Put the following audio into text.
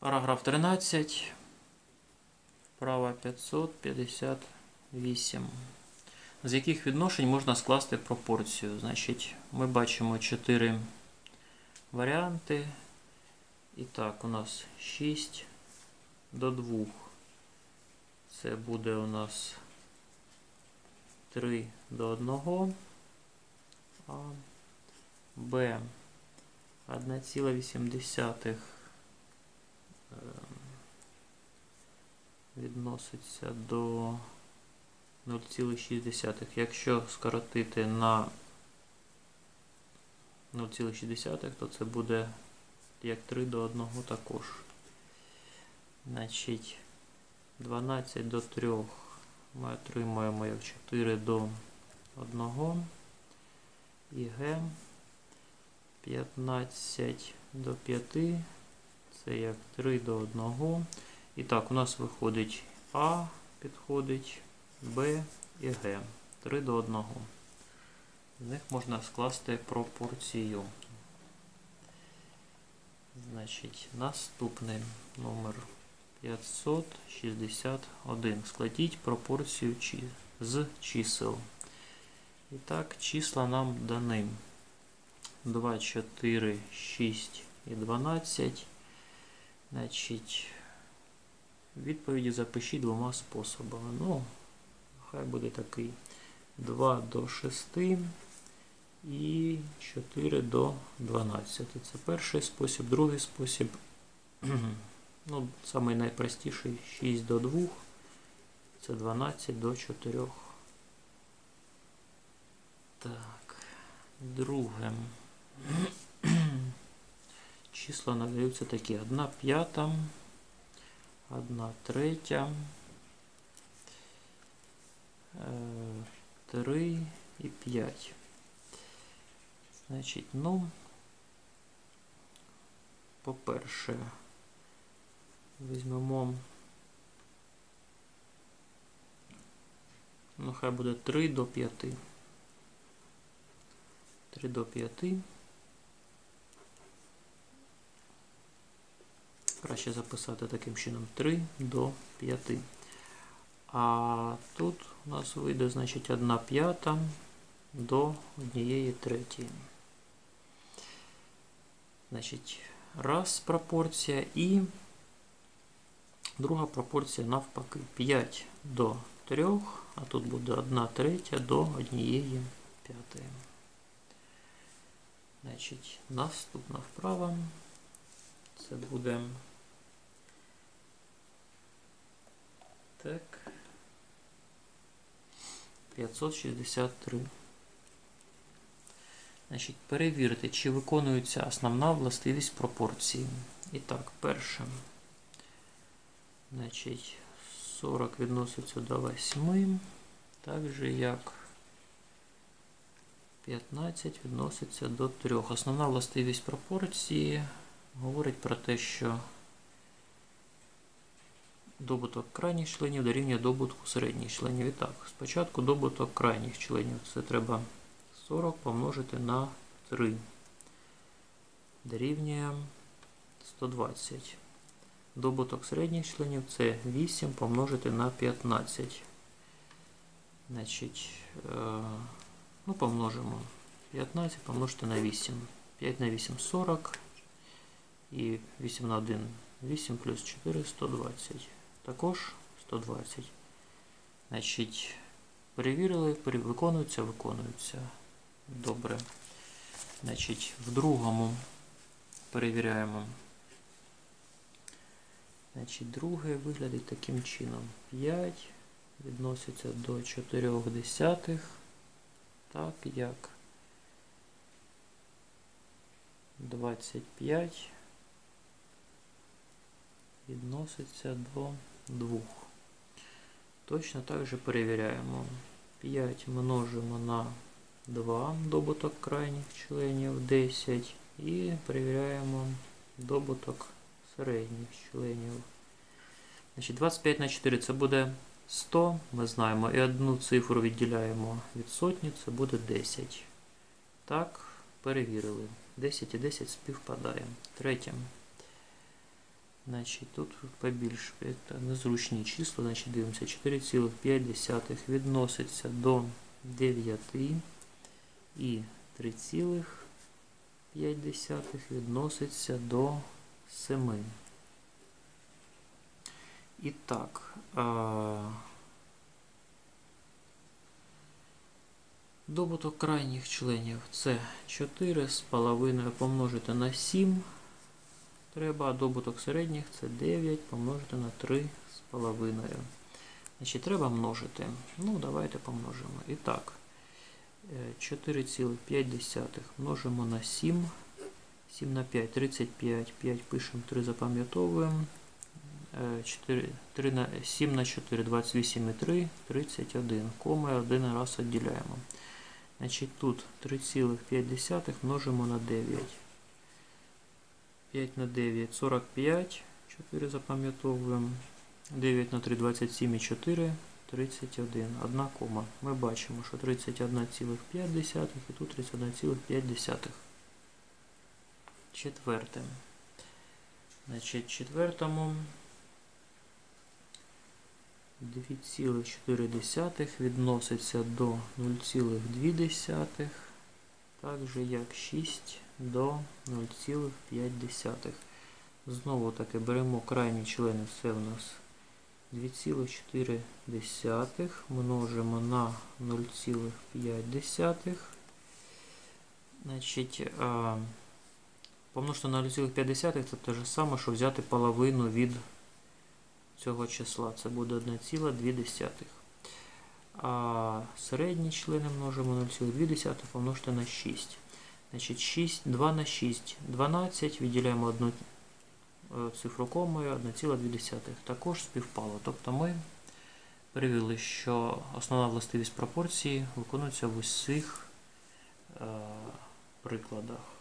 Параграф 13. Права 558. З яких відношень можна скласти пропорцію? Значить, ми бачимо 4 варіанти. І так, у нас 6 до 2. Це буде у нас 3 до 1. А Б 1,8 відноситься до 0,6. Якщо скоротити на 0,6, то це буде як 3 до 1 також. Значить, 12 до 3 ми отримуємо як 4 до 1 і Г 15 до 5 це як 3 до 1. І так, у нас виходить А підходить, Б і Г. 3 до 1. З них можна скласти пропорцію. Значить, наступний номер 561. Складіть пропорцію з чисел. І так, числа нам дані 2, 4, 6 і 12. Значить, відповіді запишіть двома способами. Ну, хай буде такий 2 до 6 і 4 до 12. Це перший спосіб, другий спосіб. ну, Самий найпростіший 6 до 2. Це 12 до 4. Так, друге. Числа надаються такі. 1 п'ята, 1 третя, 3 і 5. Значить, ну, по-перше, візьмемо, ну, хай буде 3 до 5. 3 до 5. Краще записати таким чином 3 до 5. А тут у нас вийде, значить, 1 п'ята до 1 третьої. Значить, раз пропорція і друга пропорція навпаки. 5 до 3, а тут буде 1 третя до 1 п'ятої. Значить, наступна вправа. Це буде так. 563. Значить, перевірте, чи виконується основна властивість пропорції. І так, перше. Значить, 40 відноситься до 8. Так же, як 15 відноситься до 3. Основна властивість пропорції говорить про те, що добуток крайніх членів дорівнює добутку середніх членів. І так, спочатку добуток крайніх членів. Це треба 40 помножити на 3. Дорівнює 120. Добуток середніх членів це 8 помножити на 15. Значить, ну, помножимо 15 помножити на 8. 5 на 8 40. І 8 на 1 8 плюс 4 120. Також 120. Значить, перевірили, виконується, виконується. Добре. Значить, в другому перевіряємо. Значить, друге виглядить таким чином. 5 відноситься до 4 десятих, так як 25 відноситься до 2. Точно так же перевіряємо. 5 множимо на 2 добуток крайніх членів 10 і перевіряємо добуток середніх членів. Значить, 25 на 4 це буде 100, ми знаємо, і одну цифру відділяємо від сотні, це буде 10. Так, перевірили. 10 і 10 співпадає. Третє. Значить, тут побільше. Незручні числа. Значить, дивимося. 4,5 відноситься до 9 і 3,5 відноситься до 7. І так. Добуток крайніх членів це 4 з половиною помножити на 7. Треба, добуток середніх це 9 помножити на 3 з половиною. Значить, треба множити. Ну, давайте помножимо. І так, е, 4,5 множимо на 7. 7 на 5, 35. 5 пишемо, 3 запам'ятовуємо. 4, 3 на, 7 на 4, 28,3, 31. Кома і один раз відділяємо. Значить, тут 3,5 множимо на 9. 5 на 9, 45. 4 запам'ятовуємо. 9 на 3, 27 і 4, 31. Одна кома. Ми бачимо, що 31,5 і тут 31,5. Четверте. Значить, четвертому 2,4 відноситься до 0,2, так же як 6 до 0,5. Знову таки беремо крайні члени, це у нас 2,4 множимо на 0,5. Значить, помножити на 0,5 це те ж саме, що взяти половину від цього числа. Це буде 1,2. А середні члени множимо 0,2 помножити на 6. Значить, 6, 2 на 6, 12, відділяємо одну цифру комою 1,2. Також співпало. Тобто ми перевели, що основна властивість пропорції виконується в усіх е, прикладах.